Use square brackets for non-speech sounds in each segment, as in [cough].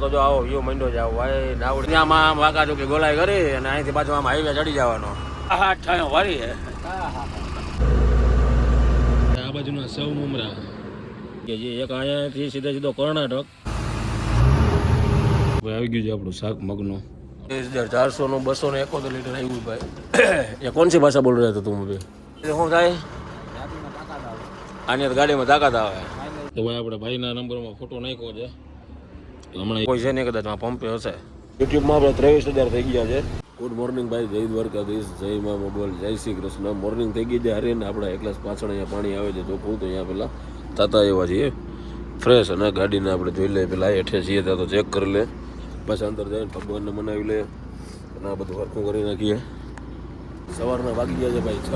તો જો આવો વ્યૂ મંડો જાવ ભાઈ નાવડી ત્યાંમાં આમ વાંકા ચોકી ગોલાઈ કરી અને અહીંથી પાછું આમ હાઈવે ચડી જવાનો. આ ઠાયો વારી હે. આ બાજુના સૌ મુમરા. કે જે એક અહીંયાથી સીધે સીધો કર્ણાટક. ભાઈ આવી ગયું છે આપણું શાક મગનું. ત્રીસ હજાર ચારસો નું બસો ને એકોતેર લીટર આવ્યું ભાઈ. [coughs] એ કોણ સી ભાષા બોલ રહ્યા હતા તું ભાઈ એટલે શું થાય? આની તો ગાડીમાં તાકાત આવે. તો ભાઈ આપણે ભાઈના નંબરમાં ફોટો નાખ્યો છે. હમણાં કોઈ છે નહીં કદાચ આ પંપે હશે. યુટ્યુબમાં આપણે ત્રેવીસ હજાર થઈ ગયા છે. ગુડ મોર્નિંગ ભાઈ જય દ્વારકાધીશ જય મા મોબાઈલ જય શ્રી કૃષ્ણ. મોર્નિંગ થઈ ગઈ છે હરીને આપણે એકલાસ પાછળ અહીંયા પાણી આવે છે ચોખ્ખું. તો અહીંયા પેલા તાતા એવા છીએ. ફ્રેશ અને ગાડીને આપણે જોઈ લઈએ પેલા હેઠે છીએ ત્યાં તો ચેક કરી લે. પાછા અંદર જઈને ભગવાનને મનાવી લે. અને આ બધું હરખું કરી નાખીએ. સવારના વાગી ગયા છે ભાઈ છ.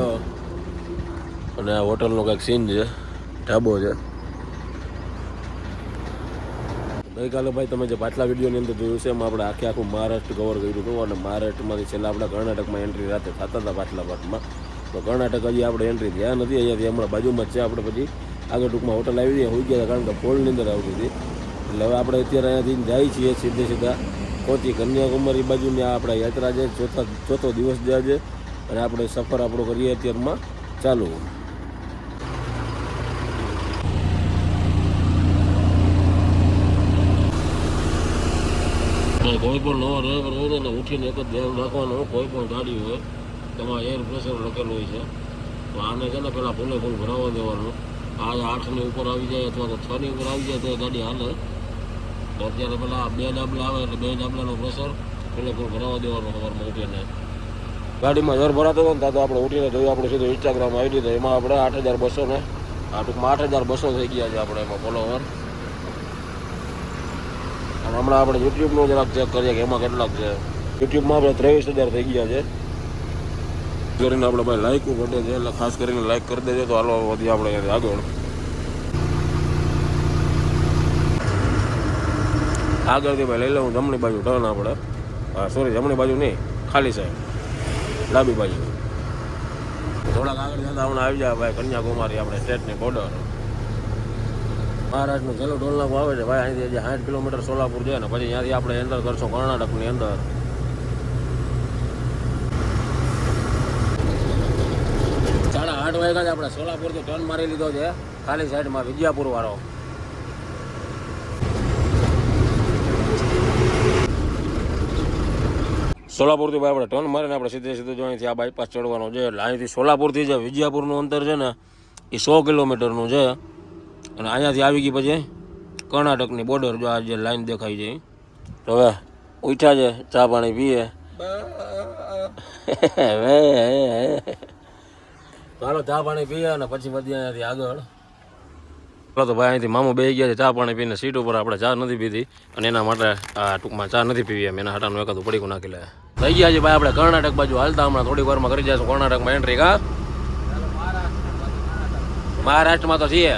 અને આ હોટલનો કંઈક સીન છે ઢાબો છે. ગઈકાલે ભાઈ તમે જે પાછલા વિડીયોની અંદર જોયું છે, એમાં આપણે આખે આખું મહારાષ્ટ્ર કવર કર્યું હતું અને મહારાષ્ટ્રમાંથી છેલ્લા આપણે કર્ણાટકમાં એન્ટ્રી રાતે થતા હતા પાછલા પાર્ટમાં તો કર્ણાટક હજી આપણે એન્ટ્રી થયા નથી, અહીંયાથી હમણાં બાજુમાં જ છે. આપણે પછી આગળ ટૂંકમાં હોટલ આવી જાય હોઈ ગયા હતા કારણ કે પોળની અંદર આવતી હતી. એટલે હવે આપણે અત્યારે અહીંયાથી જાય છીએ સીધે સીધા પહોંચી કન્યાકુમારી બાજુની આ આપણા યાત્રા છે. ચોથા ચોથો દિવસ જ્યાં છે અને આપણે સફર આપણો કરીએ અત્યારમાં ચાલુ. કોઈ પણ નવો ડ્રાઈવર હોય ને ઉઠીને એક જ ધ્યાન રાખવાનું, કોઈ પણ ગાડી હોય તેમાં એર પ્રેશર લખેલું હોય છે. તો આને છે ને પહેલાં ફૂલે ફૂલ ભરાવવા દેવાનું. આ આઠની ઉપર આવી જાય અથવા તો છની ઉપર આવી જાય તો ગાડી હાલે. તો અત્યારે પેલા બે ડાબલા આવે એટલે બે ડાબલાનું પ્રેશર ફૂલે ફૂલ ભરાવવા દેવાનું સવારમાં ઉઠીને. ગાડીમાં જર ભરાતો હતો ને તો આપણે ઉઠીને જોયું, આપણે સીધું ઇન્સ્ટાગ્રામ આવી દીધું એમાં આપણે આઠ હજાર બસો ને, આ ટૂંકમાં આઠ હજાર બસો થઈ ગયા છે આપણે એમાં ફોલોવર હમણાં આપણે યુટ્યુબનું જરાક ચેક કરીએ કે એમાં કેટલાક છે. યુટ્યુબમાં આપણે ત્રેવીસ હજાર થઈ ગયા છે. કરીને આપણે ભાઈ લાઈક ઘટે છે, એટલે ખાસ કરીને લાઈક કરી દેજો તો હાલો વધી આપણે આગળ. આગળથી ભાઈ લઈ લઉં જમણી બાજુ ટર્ન આપણે. હા સોરી જમણી બાજુ નહીં, ખાલી સાહેબ ડાબી બાજુ. થોડાક આગળ જતા હમણાં આવી જાય ભાઈ, કન્યાકુમારી આપણે સ્ટેટની બોર્ડર મહારાષ્ટ્રનું છેલ્લું ટોલ નાકું આવે છે. ભાઈ, અહીંથી હજી સાઠ કિલોમીટર સોલાપુર છે ને, પછી ત્યાંથી આપણે એન્ટર કરશું કર્ણાટકની અંદર. સાડા આઠ વાગ્યા જ આપણે સોલાપુરથી ટર્ન મારી લીધો છે, ખાલી સાઈડમાં વિજયાપુર વાળો. સોલાપુરથી ભાઈ આપણે ટર્ન મારીને આપણે સીધે સીધું જો અહીંથી આ બાયપાસ ચડવાનો છે. અહીંથી સોલાપુરથી જે વિજયાપુરનું અંતર છે ને, એ સો કિલોમીટરનું છે. અને અહીંયાથી આવી ગઈ પછી કર્ણાટકની બોર્ડર જો આ જે લાઈન દેખાય છે. તો હવે ઉઠ્યા છે, ચા પાણી પીએ. ચાલો ચા પાણી પીએ અને પછી બધી અહીંયાથી આગળ. ચાલો તો ભાઈ અહીંથી મામો બે ગયા છે, ચા પાણી પીને સીટ ઉપર આપણે ચા નથી પીધી અને એના માટે આ ટૂંકમાં ચા નથી પીવી એમ. એના હાટાનું એકાદું પડીકું નાખી લે. થઈ ગયા છે ભાઈ આપણે કર્ણાટક બાજુ. હાલતા હમણાં થોડીક વારમાં કરી જઈશું. કર્ણાટકમાં એન્ટ્રી કા? મહારાષ્ટ્રમાં તો છીએ.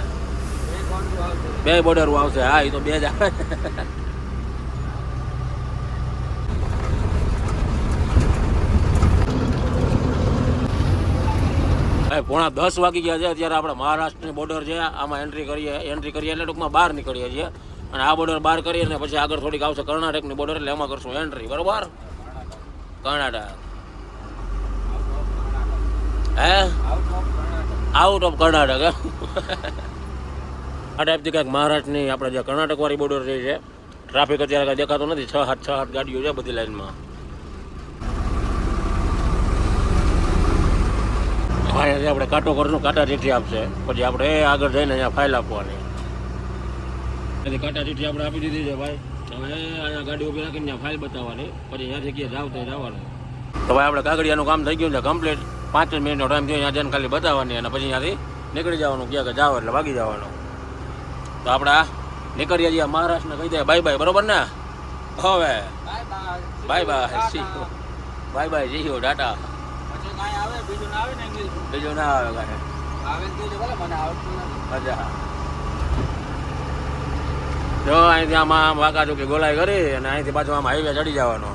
બે બોર્ડર આવશે. હા એ તો બે જ આવે. પોણા દસ વાગી ગયા છે. અત્યારે આપણે મહારાષ્ટ્રની બોર્ડર છે. આમાં એન્ટ્રી કરીએ એન્ટ્રી કરીએ એટલે ટૂંકમાં બહાર નીકળીએ છીએ. અને આ બોર્ડર બહાર કરીએ ને પછી આગળ થોડીક આવશે કર્ણાટકની બોર્ડર એટલે એમાં કરશું એન્ટ્રી બરોબર? કર્ણાટક. હે? Out of Karnataka? આ ટાઈપથી કંઈક મહારાષ્ટ્રની આપણે જે કર્ણાટકવાળી બોર્ડર જે છે ટ્રાફિક અત્યારે કાંઈ દેખાતો નથી. છ સાત છ હાથ ગાડીઓ છે બધી લાઈનમાં. આપણે કાંટો કરશું કાંટા ચીઠી આપશે. પછી આપણે આગળ જઈને અહીંયા ફાઇલ આપવાની. એટલે કાંટા ચીઠી આપણે આપી દીધી છે ભાઈ. હવે અહીંયા ગાડી ઊભી રાખીને ત્યાં ફાઇલ બતાવવાની. પછી અહીંયાથી ક્યાં જાવ તો જવાનું. તો ભાઈ, આપણે કાગડિયાનું કામ થઈ ગયું છે કમ્પ્લીટ પાંચ મિનિટનો ટાઈમ થયો, અહીંયા જઈને ખાલી બતાવવાની અને પછી અહીંયાથી નીકળી જવાનું. ક્યાં જાવ એટલે ભાગી જવાનું. તો આપણે આ નીકળીએ છીએ મહારાષ્ટ્રને કહી દે બાય બાય બરોબર ને? હવે. Bye bye see bye bye જી ટાટા બીજું ના આવે કાંઈ. જો અહીંથી આમાં આમ વાંકા ચૂકી ગોલાઈ કરી અને અહીંથી પાછું આમ હાઈવે ચડી જવાનો.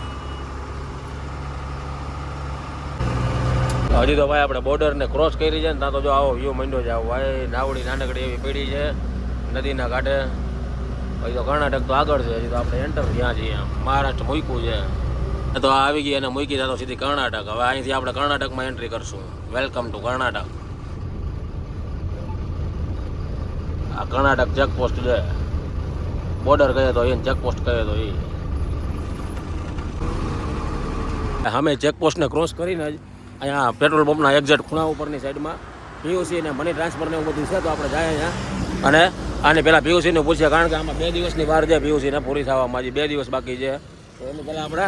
હજી તો ભાઈ આપણે બોર્ડર ને ક્રોસ કરી છે ને ત્યાં તો જો આવો વ્યૂ મંડ્યો છે. આવો ભાઈ નાવડી નાનકડી એવી પીડી છે. નદીના કાંઠે પછી તો કર્ણાટક તો આગળ છે, હજી તો આપણે એન્ટર ત્યાં છીએ. મહારાષ્ટ્ર મૂક્યું છે. તો આવી ગઈ અને મૂકી તો સીધી કર્ણાટક. હવે અહીંથી આપણે કર્ણાટકમાં એન્ટ્રી કરશું. Welcome to Karnataka. આ કર્ણાટક ચેકપોસ્ટ છે. બોર્ડર કહે તો એ ચેકપોસ્ટ કહે તો એ અમે ચેકપોસ્ટને ક્રોસ કરીને જ અહીંયા પેટ્રોલ પંપના એક્ઝેટ ખૂણા ઉપરની સાઈડમાં પીયુસી અને મની ટ્રાન્સફરને એવું બધું છે, તો આપણે જાય અહીંયા. અને આને પહેલાં પીયુસીને પૂછીએ કારણ કે આમાં બે દિવસની વાર છે પીયુસીને પૂરી થવામાં હજી બે દિવસ બાકી છે. તો એનું પહેલાં આપણે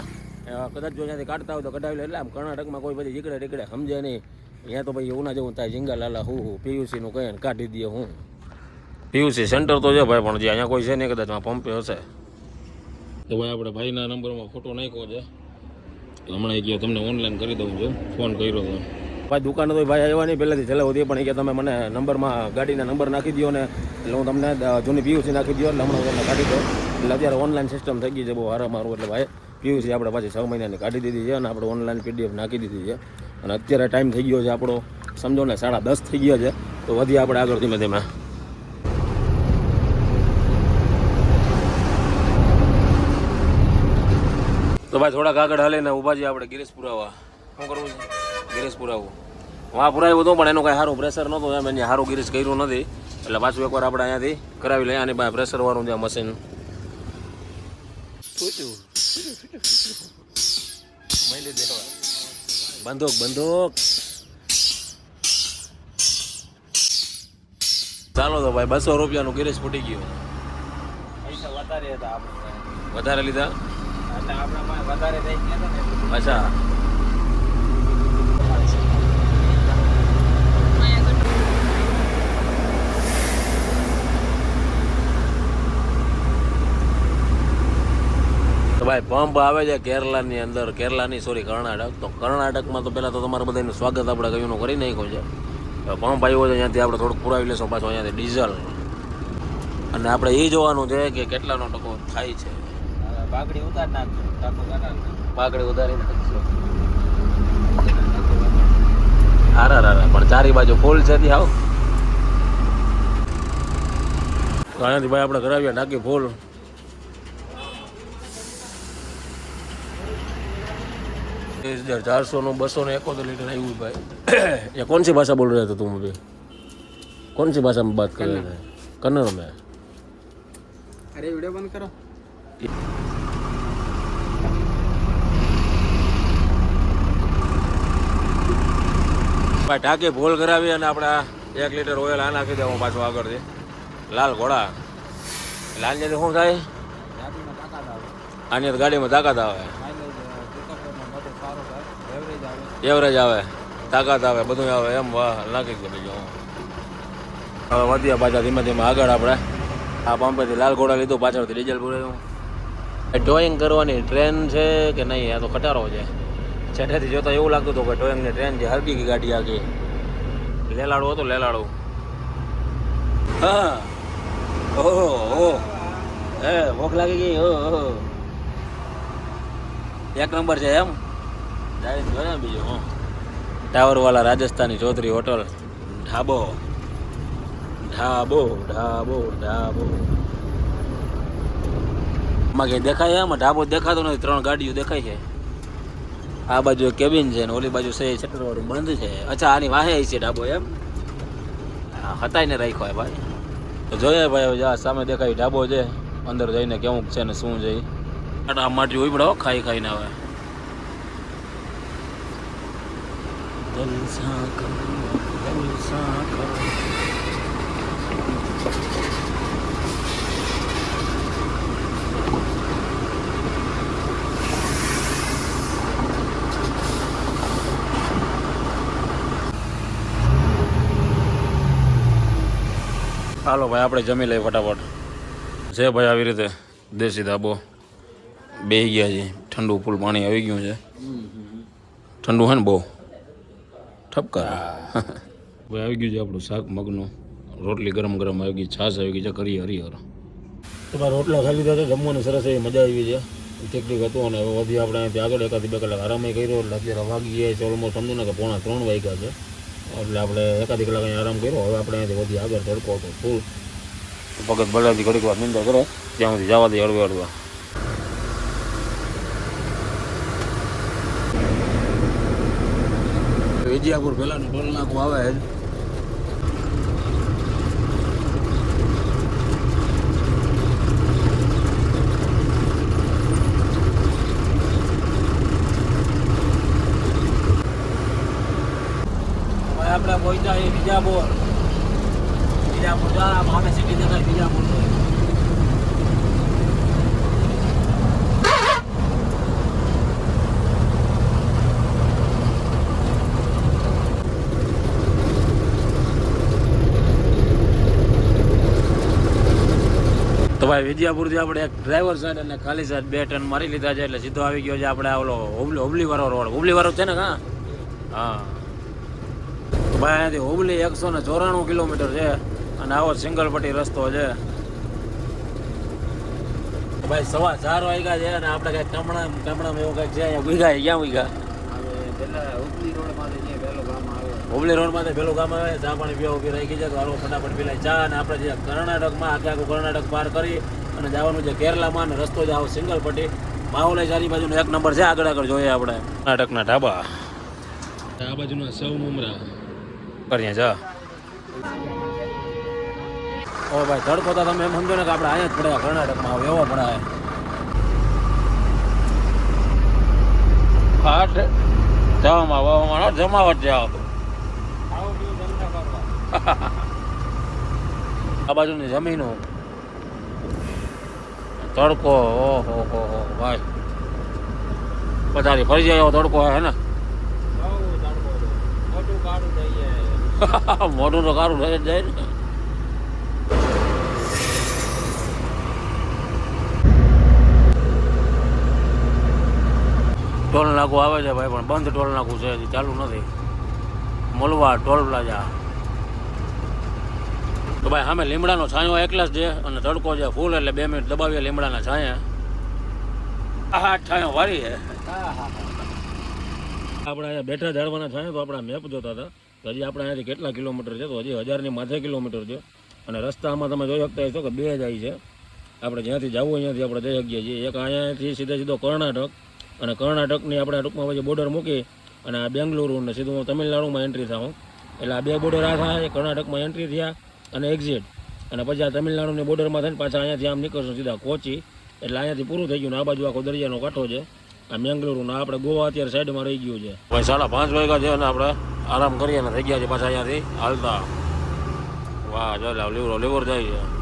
કદાચ જો ત્યાંથી કાઢતા હોય તો કઢાવી લે, એટલે આમ કર્ણાટકમાં કોઈ પછી જીકડે ટીકડે સમજે નહીં. અહીંયા તો ભાઈ એવું ના જવું થાય ઝીંગા લાલા હું હું પીયુસીનું કહે ને કાઢી દઈએ હું. પીયુસી સેન્ટર તો છે ભાઈ, પણ જે અહીંયા કોઈ છે નહીં, કદાચ પંપે હશે. તો ભાઈ આપણે ભાઈના નંબરમાં ફોટો નાખ્યો છે. હમણાં ગયો તમને ઓનલાઈન કરી દઉં છું, ફોન કર્યો તો. ભાઈ, દુકાને તો ભાઈ આવ્યા નહીં. પહેલાંથી છેલ્લે સુધી પણ કે તમે મને નંબરમાં, ગાડીના નંબર નાખી દો ને. એટલે હું તમને જૂની પીયુસી નાખી દો એટલે હમણાં તમને કાઢી દો એટલે અત્યારે ઓનલાઈન સિસ્ટમ થઈ ગઈ છે, બહુ હારા મારું. એટલે ભાઈ પીયુસી આપણે પાછી છ મહિનાની કાઢી દીધી છે અને આપણે ઓનલાઈન પીડીએફ નાખી દીધી છે. અને અત્યારે ટાઈમ થઈ ગયો છે આપણો, સમજો ને, સાડા દસ થઈ ગયા છે. તો વધી આપણે આગળ ધીમે ધીમે. તો ભાઈ, થોડાક આગળ હાલીને ઊભા છીએ આપણે ગિરીશ પુરાવા શું કરવું છે? ગિરીશ પુરાવું વાં પુરાવ્યો હતો પણ એનું કાંઈ સારું પ્રેશર નહોતું એમ એને સારું ગિરીશ કર્યું નથી. એટલે પાછું એકવાર આપણે અહીંયાથી કરાવી લઈએ આની પાસે પ્રેશરવાળું જે મશીન બંદૂક બંદૂક. ચાલો તો ભાઈ બસો રૂપિયાનું ગેરેજ ફૂટી ગયું. પૈસા વધારે હતા આપણે. વધારે લીધા? એટલે આપણા વધારે થઈ ગયા હતા અચ્છા. ભાઈ પંપ આવે છે કેરલાની અંદર. કેરલાની સોરી કર્ણાટક. તો કર્ણાટકમાં તો પહેલાં તો તમારે બધાનું સ્વાગત આપણે કયું કરી નાખ્યું છે. પંપ આવ્યો છે ત્યાંથી આપણે થોડુંક પુરાવી લેશું પાછું અહીંયાથી ડીઝલ. અને આપણે એ જોવાનું છે કે કેટલાનો ટકો થાય છે. હવે બાગડી નાખજો હારા હારા પણ ચારી બાજુ ફૂલ છે ત્યાં આવ અહીંયાથી ભાઈ આપણે કરાવીએ નાખી ફૂલ. હજાર ચારસો નો બસો ને એકોતેર લીટર આવ્યું ભાઈ. એ કોણ સી ભાષા બોલ રહ્યા તું ભાઈ કોણ સી ભાષામાં વાત કરી રહ્યા કન્નડ મેં અરે વીડિયો બંધ કરો. ભાઈ ટાંકી ફોલ કરાવી અને આપણા એક લીટર ઓઇલ આ નાખી દેવું પાછું આગળથી. લાલ ઘોડા. લાલ જેથી શું થાય? આની ગાડીમાં તાકાત આવે. એવરેજ આવે, તાકાત આવે બધું આવે, એમ વાહ નાખી દે બીજું હવે વધ્યા પાછા ધીમે ધીમે આગળ આપણે. આ પંપેથી લાલ ઘોડા લીધું, પાછળથી ડીઝલ પૂરાયું ડ્રોઈંગ કરવાની ટ્રેન છે કે નહીં, આ તો ખટારો છે. છેઠેથી જોતા એવું લાગતું હતું કે ડ્રોઈંગની ટ્રેન છે હરકી ગઈ ગાડી આગી. લેલાડું હતું, લેલાડું. હા. ઓહો ઓહો. એ ભૂખ લાગી ગઈ ઓહો. એક નંબર છે એમ? બીજું હું. ટાવર વાળા રાજસ્થાની ચૌધરી હોટલ. ઢાબો. ઢાબો ઢાબો ઢાબો. આમાં કઈ દેખાય આમાં ઢાબો દેખાતો નથી. ત્રણ ગાડીઓ દેખાય છે. આ બાજુ કેબિન છે ને ઓલી બાજુ છે શટર વાળું બંધ છે. અચ્છા આની વાહે છે ઢાબો એમ? હા હતાઈને રાખ્યો ભાઈ. તો જોઈએ ભાઈ હવે સામે દેખાય ઢાબો છે. અંદર જઈને કેવું છે ને શું છે. આ માટી હો, ખાઈ ખાઈને આવે હાલો ભાઈ, આપણે જમી લઈએ ફટાફટ. છે ભાઈ આવી રીતે દેશી ધાબો બે ગયા છે, ઠંડુ ફૂલ પાણી આવી ગયું છે. ઠંડુ હે ને બહુ? ઠપકા ભાઈ આવી ગયું છે આપણું શાક મગનું. રોટલી ગરમ ગરમ આવી ગઈ છાશ આવી ગઈ છે કરી હરિહર. તો ભાઈ રોટલા ખાઈ લીધા છે જમવાની સરસ એવી મજા આવી છે. ઠીક હતું અને હવે વધી આપણે અહીંથી આગળ એકાદી બે કલાક આરામ કર્યો એટલે અત્યારે વાગી ગયા છે ઓલમોસ્ટ સમજો ને કે પોણા ત્રણ વાગ્યા છે. એટલે આપણે એકાદી કલાક અહીંયા આરામ કર્યો હવે આપણે અહીંયાથી વધી આગળ તડકો હતો ફૂલ ભગત બળાથી ઘડીક વાર નિંદા કરે ત્યાં સુધી જવા દે હળવે હળવા. વિજયાપુર પહેલાનું ટોલ નાકું આવે જ. આપણે પહોંચ્યા એ બીજા બોર જા માને સિટી બીજા બીજાપુર તો ભાઈ વિદ્યાપુરથી આપણે એક ડ્રાઈવર સાઈડ અને ખાલી સાઈડ બે ટર્ન મારી લીધા છે એટલે સીધો આવી ગયો છે આપણે આ ઓલો હુબલી હુબલી વાળો રોડ હુબલી વાળો છે ને હા? તો ભાઈ અહીંયાથી હુબલી એકસો ને ચોરાણું કિલોમીટર છે અને આવો સિંગલ પટ્ટી રસ્તો છે. ભાઈ સવા ચાર વાગ્યા છે અને આપણે કઈ કમણા કમણામાં એવું કંઈક છે અહીંયા ઉઈગા ક્યાં ઉઈગા હવે પેલા હુબલી રોડમાં જે પહેલો ગામ આવે હુબલી રોડમાંથી પેલું ગામ આવે ચા પાણી પીવા ઊભી રહી જાય તો હાલો ફટાફટ પીલાય ચા અને આપણે જે કર્ણાટકમાં આખે આખું કર્ણાટક પાર કરી અને જવાનું છે કેરલામાં અને રસ્તો જ આવો સિંગલ પટ્ટી માહોલ ચારી બાજુનો એક નંબર છે આગળ આગળ જોઈએ આપણે. કર્ણાટકના ઢાબા. આ બાજુના સૌ મુમરા. કરીએ જા. ઓ ભાઈ ધડકો તો તમે એમ સમજો ને કે આપણે અહીંયા જ પડ્યા કર્ણાટકમાં હવે એવો પડાય. હાટ જવામાં વાવામાં જમાવટ જાઓ ખાવું પીવું ધંધા કરવા [laughs] આ બાજુની જમીનો. તડકો, ઓહો, હો હો ભાઈ. પથારી ફરી જાય એવો તડકો હે ને? [laughs] મોઢું તો કારું થઈ જાય ને. ટોલ નાકું આવે છે ભાઈ, પણ બંધ ટોલ નાકું છે ચાલુ નથી. Malava, toll plaza. તો ભાઈ, સામે લીમડાનો છાંયો એકલા જ છે અને તડકો છે ફૂલ એટલે બે મિનિટ દબાવીએ લીમડાના છાંયા. આ છાંયો વારી છે. આપણે અહીંયા બેઠા ઝાડવાના છાંયો તો આપણા મેપ જોતા હતા. હજી આપણે અહીંયાથી કેટલા કિલોમીટર છે તો હજી હજારની માથે કિલોમીટર છે. અને રસ્તામાં તમે જોઈ શકતા હશો કે બે જાય છે. આપણે જ્યાંથી જવું અહીંયાથી આપણે જઈ શકીએ છીએ. એક અહીંયાથી સીધે સીધો કર્ણાટક અને કર્ણાટકની આપણે ટૂંકમાં પછી બોર્ડર મૂકી અને આ બેંગલુરુ અને સીધું હું તમિલનાડુમાં એન્ટ્રી થાઉં એટલે આ બે બોર્ડર આ થાય કર્ણાટકમાં એન્ટ્રી થયા. અને એક્ઝિટ અને પછી આ તમિલનાડુની બોર્ડરમાં થઈને પાછા અહીંયાથી આમ નીકળશું, સીધા કોચી. એટલે અહીંયાથી પૂરું થઈ ગયું ને આ બાજુ આખો દરિયાનો કાંઠો છે. આ મેંગલુરુ ને આપણે ગોવા અત્યારે સાઈડમાં રહી ગયું છે. ભાઈ, સાડા પાંચ વાગ્યા છે અને આપણે આરામ કરીએ ને થઈ ગયા છે પાછા અહીંયાથી. હાલતા. વાહ જો લાવ લીવરો, લીવર જાય છે.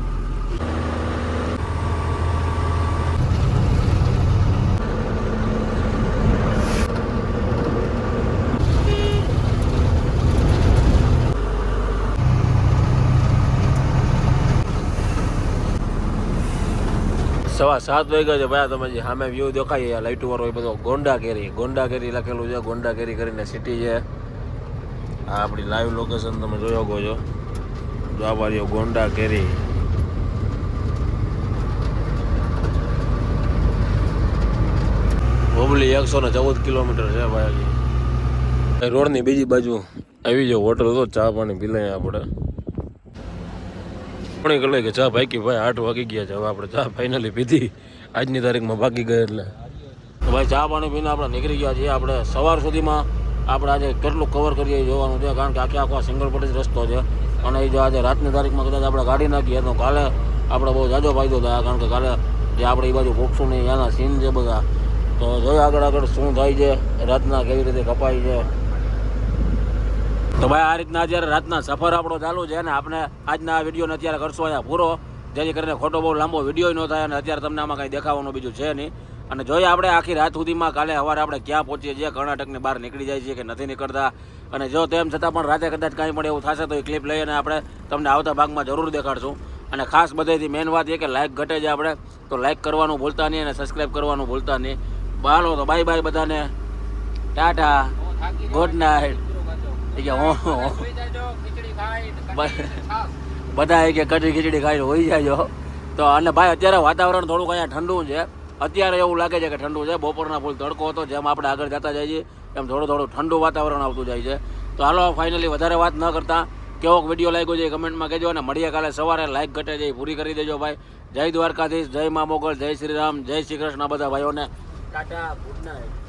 સવા સાત વાગ્યા છે ભાઈ તમે જે સામે વ્યૂ દેખાય આ લાઇટો વાળો એ બધો ગોંડા કેરી ગોંડા કેરી લખેલું છે ગોંડા કેરી કરીને સિટી છે. આ આપણી લાઈવ લોકેશન તમે જોઈ શકો છો. દ્વાબારીઓ ગોંડા કેરી બોબલી એકસો ને ચૌદ કિલોમીટર છે ભાઈ. રોડની બીજી બાજુ આવી જાવ હોટલ હતો ચા પાણી પી લઈએ આપણે. પણ કલે કે ચા ભાઈ ભાઈ આઠ વાગી ગયા છે. હવે આપણે ચા ફાઇનલી પીધી. આજની તારીખમાં ભાગી ગયા એટલે. તો ભાઈ ચા પાણી પીને આપણે નીકળી ગયા છીએ. આપણે સવાર સુધીમાં આપણે આજે કેટલું કવર કરીએ જોવાનું છે. કારણ કે આખે આખો સિંગલ પટેજ રસ્તો છે. અને એ જો આજે રાતની તારીખમાં કદાચ આપણે ગાડી નાખીએ તો કાલે આપણે બહુ જાજો ફાયદો થાય. કારણ કે કાલે જે આપણે એ બાજુ ભોગશું નહીં એના સીન છે બધા. તો જોઈએ આગળ આગળ શું થાય છે, રાતના કેવી રીતે કપાય છે. તો ભાઈ આ રીતના અત્યારે રાતના સફર આપણો ચાલુ છે ને આપણે આજના આ વિડીયોને અત્યારે કરશો અહીંયા પૂરો જેથી કરીને ખોટો બહુ લાંબો વીડિયો ન થાય અને અત્યારે તમને આમાં કંઈ દેખાવાનું બીજું છે નહીં. અને જોઈએ આપણે આખી રાત સુધીમાં કાલે સવારે આપણે ક્યાં પહોંચીએ છીએ કર્ણાટકની બહાર નીકળી જાય છીએ કે નથી નીકળતા. અને જો તેમ છતાં પણ રાતે કદાચ કાંઈ પણ એવું થશે તો એ ક્લિપ લઈને આપણે તમને આવતા ભાગમાં જરૂર દેખાડશું. અને ખાસ બધેથી મેન વાત એ કે લાઇક ઘટે છે આપણે તો લાઇક કરવાનું ભૂલતા નહીં અને સબસ્ક્રાઈબ કરવાનું ભૂલતા નહીં. બાલો તો બાય બાય બધાને. ટાટા. ગુડ નાઇટ ગયો કે ખાઈ. બધા કે કઢી ખીચડી ખાઈને હોઈ જાય તો અને ભાઈ અત્યારે વાતાવરણ થોડુંક અહીંયા ઠંડુ છે. અત્યારે એવું લાગે છે કે ઠંડુ છે. બપોરના ફૂલ તડકો હતો જેમ આપણે આગળ જતા જઈએ એમ થોડું થોડું ઠંડુ વાતાવરણ આવતું જાય છે. તો હાલો ફાઇનલી વધારે વાત ન કરતા. કેવોક વીડિયો લાગ્યો છે કમેન્ટમાં કહેજો અને મળીએ કાલે સવારે. લાઈક ઘટે છે પૂરી કરી દેજો ભાઈ. જય દ્વારકાધીશ જય મા મોગલ જય શ્રી રામ જય શ્રી કૃષ્ણ બધા ભાઈઓને. ટાટા ગુડ નાઇટ.